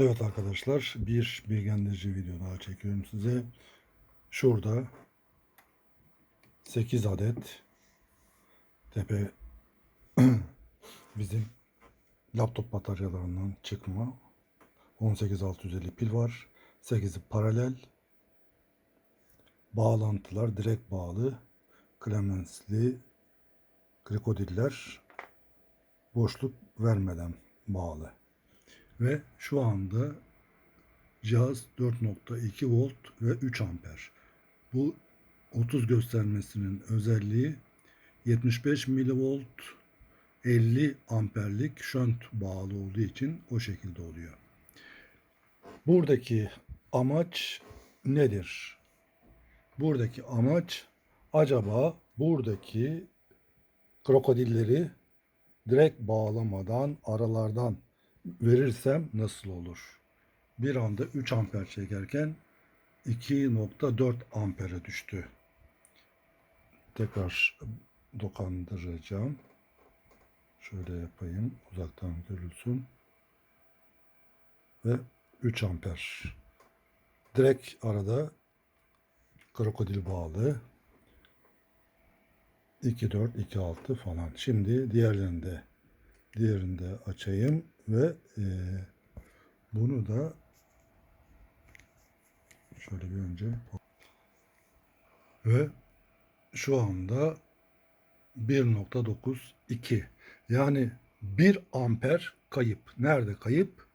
Evet arkadaşlar bir bilgilendirici video daha çekiyorum size. Şurada 8 adet tepe bizim laptop bataryalarından çıkma 18650 pil var. 8'i paralel bağlantılar direkt bağlı klemensli krikodiller boşluk vermeden bağlı. Ve şu anda cihaz 4.2 volt ve 3 amper. Bu 30 göstermesinin özelliği 75 milivolt 50 amperlik şönt bağlı olduğu için o şekilde oluyor. Buradaki amaç nedir? Buradaki amaç acaba buradaki krokodilleri direkt bağlamadan aralardan verirsem nasıl olur? Bir anda 3 amper çekerken 2.4 ampere düştü. Tekrar dokandıracağım. Şöyle yapayım. Uzaktan görülsün. Ve 3 amper. Direkt arada krokodil bağlı. 2.4, 2.6 falan. Şimdi diğerlerinde diğerini de açayım ve e, bunu da şöyle bir önce ve şu anda 1.92 yani 1 amper kayıp. Nerede kayıp?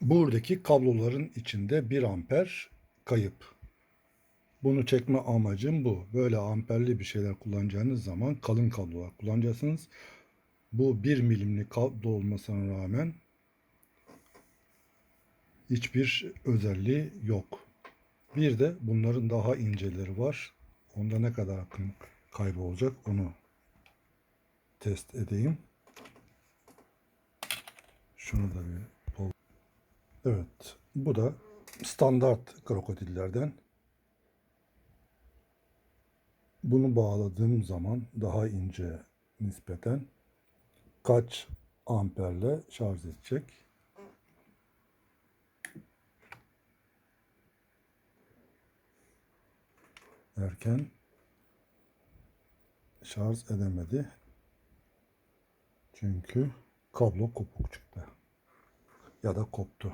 Buradaki kabloların içinde 1 amper kayıp. Bunu çekme amacım bu. Böyle amperli bir şeyler kullanacağınız zaman kalın kablolar kullanacaksınız. Bu 1 milimlik kablo olmasına rağmen hiçbir özelliği yok. Bir de bunların daha inceleri var. Onda ne kadar akım kaybı olacak onu test edeyim. Şunu da bir Evet. Bu da standart krokodillerden. Bunu bağladığım zaman daha ince nispeten kaç amperle şarj edecek? Erken şarj edemedi. Çünkü kablo kopuk çıktı. Ya da koptu.